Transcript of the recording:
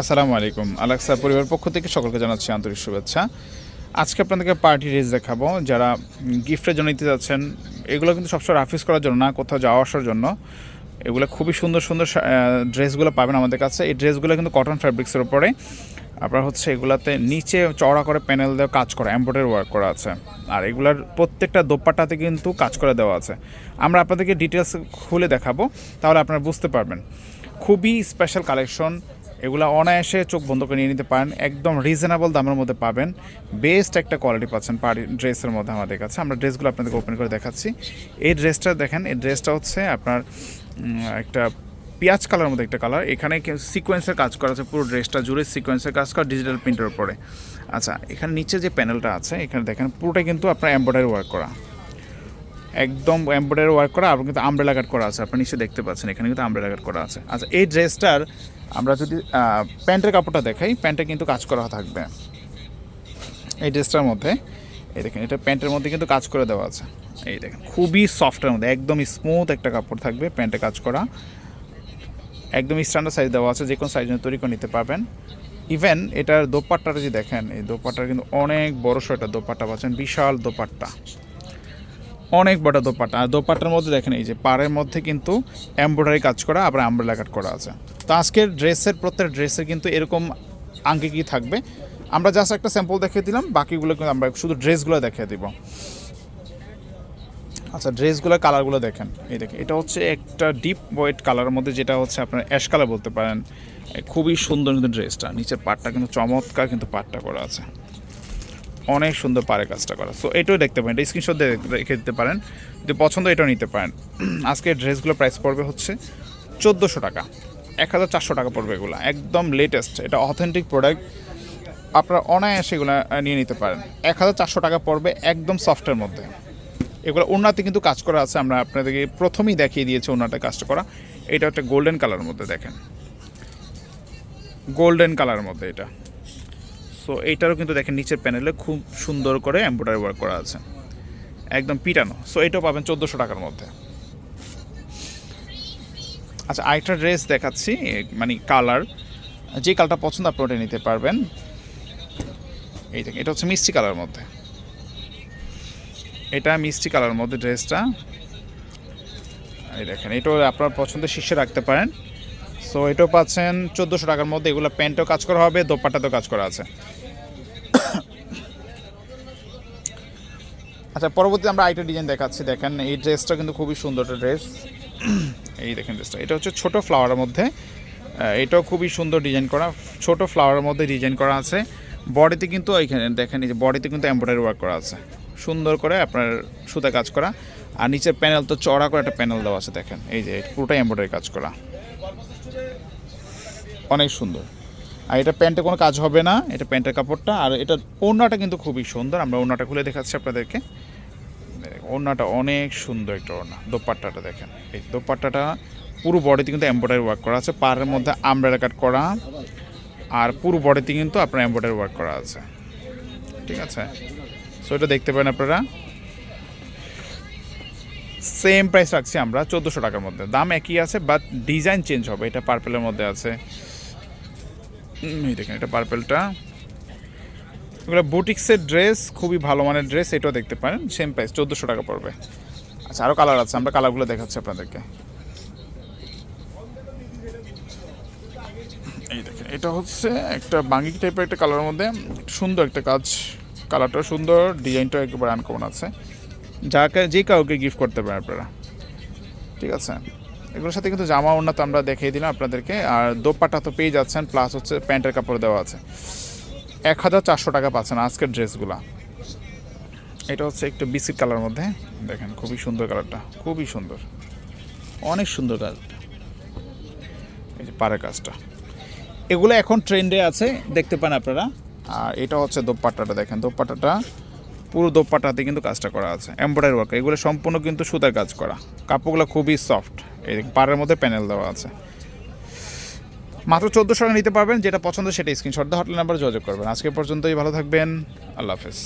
আসসালামু আলাইকুম। আলাক্সা পরিবার পক্ষ থেকে সকলকে জানাচ্ছি আন্তরিক শুভেচ্ছা। আজকে আপনাদেরকে পার্টি ড্রেস দেখাবো। যারা গিফটের জন্য নিতে যাচ্ছেন, এগুলো কিন্তু সবসময় রাফিস করার জন্য না, কোথাও যাওয়া আসার জন্য। এগুলো খুবই সুন্দর সুন্দর ড্রেসগুলো পাবেন আমাদের কাছে। এই ড্রেসগুলো কিন্তু কটন ফ্যাব্রিক্সের উপরে। আপনার হচ্ছে এগুলাতে নিচে চওড়া করে প্যানেল দেওয়া কাজ করা এমব্রয়ডারি ওয়ার্ক করা আছে। আর এগুলার প্রত্যেকটা দোপাট্টাতে কিন্তু কাজ করে দেওয়া আছে। আমরা আপনাদেরকে ডিটেলস খুলে দেখাবো, তাহলে আপনারা বুঝতে পারবেন। খুবই স্পেশাল কালেকশন এগুলো অনায়াসে চোখ বন্ধ করে নিয়ে নিতে পারেন। একদম রিজনেবল দামের মধ্যে পাবেন। বেস্ট একটা কোয়ালিটি পাচ্ছেন পার্টি ড্রেসের মধ্যে আমাদের কাছে। আমরা ড্রেসগুলো আপনাদেরকে ওপেন করে দেখাচ্ছি। এই ড্রেসটা দেখেন, এই ড্রেসটা হচ্ছে আপনার একটা পেঁয়াজ কালার মধ্যে একটা কালার এখানে সিকোয়েন্সের কাজ করা আছে, পুরো ড্রেসটা জুড়ে সিকোয়েন্সের কাজ করা ডিজিটাল প্রিন্টের উপরে। আচ্ছা এখানে নিচে যে প্যানেলটা আছে, এখানে দেখেন পুরোটা কিন্তু আপনার এমব্রয়ডারি ওয়ার্ক করা। একদম এমব্রয়ডারি ওয়ার্ক করা এবং কিন্তু আমব্রেলা কাট করা আছে। আপনি নিশ্চয়ই দেখতে পাচ্ছেন, এখানে কিন্তু আমব্রেলা কাট করা আছে। আচ্ছা এই ড্রেসটার আমরা যদি প্যান্টের কাপড়টা দেখাই, প্যান্টে কিন্তু কাজ করা থাকবে। এই ড্রেসটার মধ্যে, এই দেখেন, এটা প্যান্টের মধ্যে কিন্তু কাজ করে দেওয়া আছে। এই দেখেন, খুবই সফটের মধ্যে, একদম স্মুথ একটা কাপড় থাকবে প্যান্টে কাজ করা। একদম স্ট্যান্ডার্ড সাইজ দেওয়া আছে যে কোনো সাইজ তৈরি করে নিতে পারবেন। ইভেন এটার দোপাট্টাটা যদি দেখেন, এই দোপাট্টার কিন্তু অনেক বড় একটা দোপাট্টা পাচ্ছেন, বিশাল দোপাট্টা। অনেক বড় দোপাট্টা। আর দোপাট্টার মধ্যে দেখেন এই যে, পাড়ের মধ্যে কিন্তু এমব্রয়ডারি কাজ করা, আবার আমব্রেলা কাট করা আছে। তো আজকের ড্রেসের, প্রত্যেক ড্রেসের কিন্তু এরকম আঙ্কে কি থাকবে? আমরা জাস্ট একটা স্যাম্পল দেখিয়ে দিলাম, বাকিগুলো কিন্তু আমরা শুধু ড্রেসগুলো দেখিয়ে দিব। আচ্ছা ড্রেসগুলোর কালারগুলো দেখেন। এই দেখেন, এটা হচ্ছে একটা ডিপ হোয়াইট কালারের মধ্যে যেটা হচ্ছে আপনার অ্যাশ কালার বলতে পারেন। খুবই সুন্দর কিন্তু ড্রেসটা, নিচের পাটটা কিন্তু চমৎকার কিন্তু পাটটা করা আছে। অনেক সুন্দর পারে কাজটা করা। সো এটাও দেখতে পারেন, এটা স্ক্রিনশট দিয়ে রেখে দিতে পারেন। যদি পছন্দ এটাও নিতে পারেন। আজকে ড্রেসগুলো প্রাইস পড়বে হচ্ছে চোদ্দোশো টাকা। এক হাজার চারশো টাকা পড়বে এগুলো। একদম লেটেস্ট এটা অথেন্টিক প্রোডাক্ট আপনারা অনায়াসে এগুলো নিয়ে নিতে পারেন। এক হাজার চারশো টাকা পড়বে একদম সফটের মধ্যে। এগুলো ওনাতে কিন্তু কাজ করা আছে, আমরা আপনাদেরকে প্রথমেই দেখিয়ে দিয়েছি ওনাতে কাজটা করা। এটা একটা গোল্ডেন কালারের মধ্যে দেখেন। গোল্ডেন কালারের মধ্যে এটা। সো এইটারও কিন্তু দেখেন নিচের প্যানেলে খুব সুন্দর করে এমব্রয়ডারি ওয়ার্ক করা আছে। একদম পিটানো। সো এটাও পাবেন চোদ্দোশো টাকার মধ্যে। আচ্ছা আরেকটা ড্রেস দেখাচ্ছি মানে কালার যে কালারটা পছন্দ আপনি ওটা নিতে পারবেন। এই দেখেন, এটা হচ্ছে মিষ্টি কালার মধ্যে। এটা মিষ্টি কালার মধ্যে ড্রেসটা এই দেখেন, এটাও আপনার পছন্দের শীর্ষে রাখতে পারেন। সো এটাও পাচ্ছেন চোদ্দোশো টাকার মধ্যে। এগুলো প্যান্টও কাজ করা হবে, দোপাট্টাতেও কাজ করা আছে। আচ্ছা পরবর্তী আমরা আরেকটা ডিজাইন দেখাচ্ছি। দেখেন, এই ড্রেসটা কিন্তু খুবই সুন্দর একটা ড্রেস এই দেখেন ড্রেসটা এটা হচ্ছে ছোট ফ্লাওয়ারের মধ্যে। এটাও খুবই সুন্দর ডিজাইন করা। ছোট ফ্লাওয়ারের মধ্যে ডিজাইন করা আছে। বডিতে কিন্তু এইখানে দেখেন এই যে বডিতে কিন্তু এমব্রয়ডারি ওয়ার্ক করা আছে। সুন্দর করে আপনার সুতা কাজ করা। আর নিচের প্যানেল তো চড়া করে একটা প্যানেল দেওয়া আছে, দেখেন। এই যে পুরোটাই এমব্রয়ডারি কাজ করা। অনেক সুন্দর। আর এটা প্যান্টে কোনো কাজ হবে না, এটা প্যান্টের কাপড়টা। আর এটা ওড়নাটা কিন্তু খুবই সুন্দর। আমরা ওড়নাটা খুলে দেখাচ্ছি আপনাদেরকে। ওড়নাটা অনেক সুন্দর একটা ওড়না, দোপাট্টাটা দেখেন। এই দোপাট্টাটা পুরো বডিতে কিন্তু এমব্রয়ডারি ওয়ার্ক করা আছে। পাড়ের মধ্যে আমব্রেলা কাট করা। আর পুরো বডিতে কিন্তু আপনার এমব্রয়ডারি ওয়ার্ক করা আছে। ঠিক আছে? সো এটা দেখতে পারেন আপনারা। সেম প্রাইস রাখছি আমরা, চোদ্দোশো টাকার মধ্যে। দাম একই আছে বাট ডিজাইন চেঞ্জ হবে, এটা পার্পেলের মধ্যে আছে। দেখেন, এটা পার্পেলটা এগুলো বুটিক্সের ড্রেস খুবই ভালো মানের ড্রেস এটাও দেখতে পারেন সেম প্রাইস চোদ্দোশো টাকা পড়বে। আচ্ছা আরও কালার আছে, আমরা কালারগুলো দেখাচ্ছি আপনাদেরকে। এই দেখেন, এটা হচ্ছে একটা বাঙ্গি টাইপের একটা কালারের মধ্যে, সুন্দর একটা কাজ কালারটা সুন্দর ডিজাইনটাও একেবারে আনকমন আছে যাকে, যে কাউকে গিফট করতে পারেন আপনারা। ঠিক আছে? এগুলোর সাথে কিন্তু জামা ওড়না তো আমরা দেখিয়ে দিলাম আপনাদেরকে। আর দোপাটা তো পেয়ে যাচ্ছেন প্লাস হচ্ছে প্যান্টের কাপড় দেওয়া আছে। এক হাজার চারশো টাকা পাচ্ছেন আজকের ড্রেসগুলা। এটা হচ্ছে একটু বিস্কিট কালার মধ্যে। দেখেন, খুবই সুন্দর কালারটা, খুবই সুন্দর। অনেক সুন্দর কালারটা এই যে পাড়ের কাজটা। এগুলো এখন ট্রেন্ডে আছে, দেখতে পান আপনারা। আর এটা হচ্ছে দোপাট্টাটা, দেখেন দোপাট্টাটা পুরো দোপাটাতে কিন্তু কাজটা করা আছে। এমব্রয়ডারি ওয়ার্ক এগুলো সম্পূর্ণ কিন্তু সুতার কাজ করা। কাপড়গুলো খুবই সফট এই পাড়ের মধ্যে প্যানেল দেওয়া আছে। মাত্র চোদ্দোশো টাকা নিতে পারবেন, যেটা পছন্দ সেটা স্ক্রিনশট দিয়ে হটলাইন নাম্বার যোগাযোগ করবেন। আজকে পর্যন্তই, ভালো থাকবেন, আল্লাহ হাফেজ।